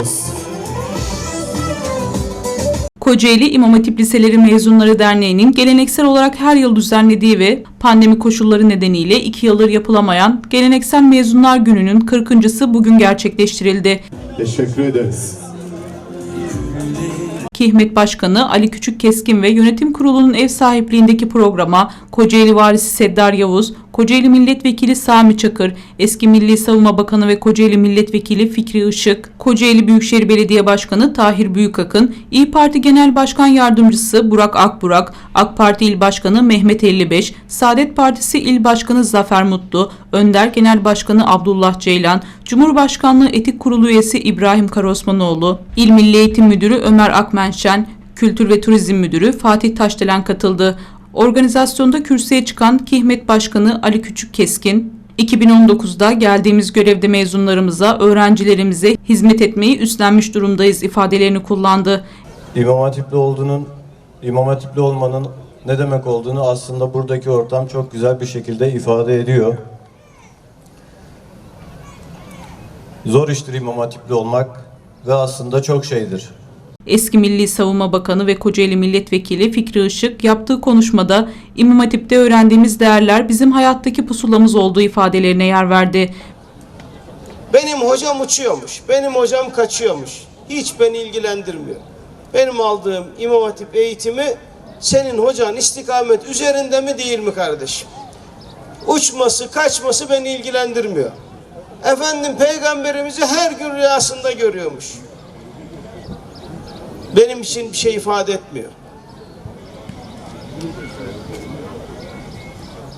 ediyoruz. Kocaeli İmam Hatip Liseleri Mezunları Derneği'nin geleneksel olarak her yıl düzenlediği ve pandemi koşulları nedeniyle iki yıldır yapılamayan Geleneksel Mezunlar Günü'nün 40.sı bugün gerçekleştirildi. Teşekkür ederiz. Kihmet Başkanı Ali Küçük Keskin ve Yönetim Kurulu'nun ev sahipliğindeki programa Kocaeli Valisi Seddar Yavuz, Kocaeli Milletvekili Sami Çakır, eski Milli Savunma Bakanı ve Kocaeli Milletvekili Fikri Işık, Kocaeli Büyükşehir Belediye Başkanı Tahir Büyükakın, İyi Parti Genel Başkan Yardımcısı Burak Akburak, AK Parti İl Başkanı Mehmet 55, Saadet Partisi İl Başkanı Zafer Mutlu, Önder Genel Başkanı Abdullah Ceylan, Cumhurbaşkanlığı Etik Kurulu üyesi İbrahim Karosmanoğlu, İl Milli Eğitim Müdürü Ömer Akmenşen, Kültür ve Turizm Müdürü Fatih Taşdelen katıldı. Organizasyonda kürsüye çıkan Kihmet Başkanı Ali Küçük Keskin, 2019'da geldiğimiz görevde mezunlarımıza, öğrencilerimize hizmet etmeyi üstlenmiş durumdayız ifadelerini kullandı. İmam Hatipli olduğunun, İmam Hatipli olmanın ne demek olduğunu aslında buradaki ortam çok güzel bir şekilde ifade ediyor. Zor iştir İmam Hatipli olmak ve aslında çok şeydir. Eski Milli Savunma Bakanı ve Kocaeli Milletvekili Fikri Işık yaptığı konuşmada İmam Hatip'te öğrendiğimiz değerler bizim hayattaki pusulamız olduğu ifadelerine yer verdi. Benim hocam uçuyormuş, benim hocam kaçıyormuş. Hiç beni ilgilendirmiyor. Benim aldığım İmam Hatip eğitimi senin hocan istikamet üzerinde mi değil mi kardeşim? Uçması, kaçması beni ilgilendirmiyor. Efendim peygamberimizi her gün rüyasında görüyormuş. Benim için bir şey ifade etmiyor.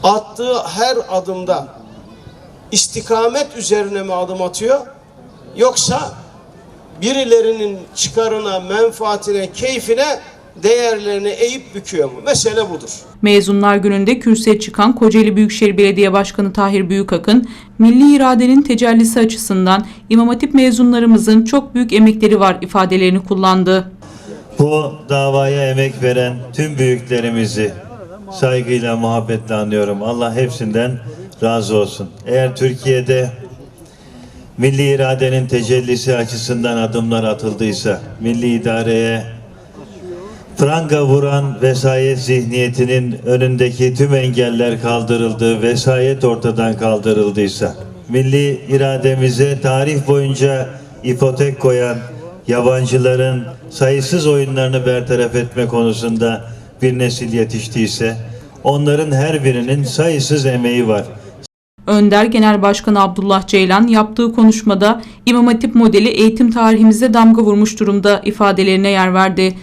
Attığı her adımda istikamet üzerine mi adım atıyor? Yoksa birilerinin çıkarına, menfaatine, keyfine değerlerini eğip büküyor mu? Mesele budur. Mezunlar gününde kürsüye çıkan Kocaeli Büyükşehir Belediye Başkanı Tahir Büyükakın, milli iradenin tecellisi açısından İmam Hatip mezunlarımızın çok büyük emekleri var ifadelerini kullandı. Bu davaya emek veren tüm büyüklerimizi saygıyla, muhabbetle anıyorum. Allah hepsinden razı olsun. Eğer Türkiye'de milli iradenin tecellisi açısından adımlar atıldıysa, milli idareye pranga vuran vesayet zihniyetinin önündeki tüm engeller kaldırıldı, vesayet ortadan kaldırıldıysa, milli irademize tarih boyunca ipotek koyan yabancıların sayısız oyunlarını bertaraf etme konusunda bir nesil yetiştiyse, onların her birinin sayısız emeği var. Önder Genel Başkanı Abdullah Ceylan yaptığı konuşmada İmam Hatip modeli eğitim tarihimize damga vurmuş durumda ifadelerine yer verdi.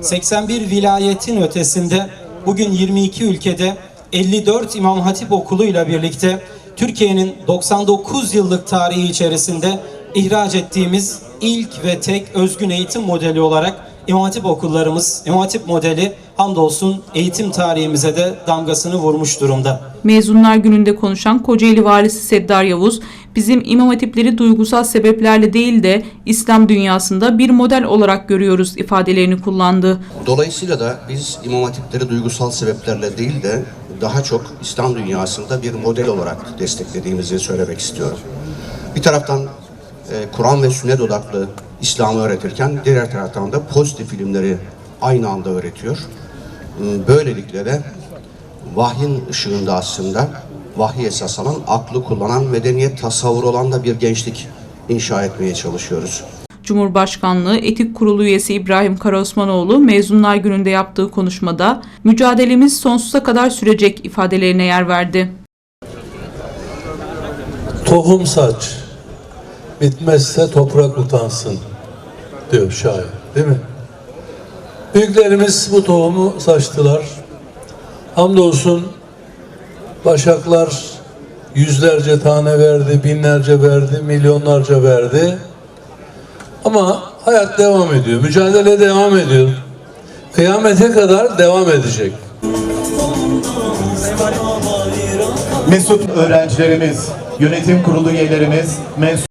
81 vilayetin ötesinde bugün 22 ülkede 54 İmam Hatip Okulu ile birlikte Türkiye'nin 99 yıllık tarihi içerisinde ihraç ettiğimiz ilk ve tek özgün eğitim modeli olarak İmam Hatip okullarımız, İmam Hatip modeli hamdolsun eğitim tarihimize de damgasını vurmuş durumda. Mezunlar gününde konuşan Kocaeli Valisi Seddar Yavuz, bizim İmam Hatipleri duygusal sebeplerle değil de İslam dünyasında bir model olarak görüyoruz ifadelerini kullandı. Dolayısıyla da biz İmam Hatipleri duygusal sebeplerle değil de daha çok İslam dünyasında bir model olarak desteklediğimizi söylemek istiyorum. Bir taraftan Kur'an ve sünnet odaklı İslam'ı öğretirken diğer taraftan da pozitif filmleri aynı anda öğretiyor. E, Böylelikle de vahyin ışığında aslında vahiy esas alan, aklı kullanan, medeniyet tasavvuru olan da bir gençlik inşa etmeye çalışıyoruz. Cumhurbaşkanlığı Etik Kurulu üyesi İbrahim Karaosmanoğlu mezunlar gününde yaptığı konuşmada mücadelemiz sonsuza kadar sürecek ifadelerine yer verdi. Tohum saç, bitmezse toprak utansın diyor şair değil mi? Büyüklerimiz bu tohumu saçtılar. Hamdolsun başaklar yüzlerce tane verdi, binlerce verdi, milyonlarca verdi. Ama hayat devam ediyor, mücadele devam ediyor. Kıyamete kadar devam edecek. Mesut öğrencilerimiz, yönetim kurulu üyelerimiz, mensuplarımız,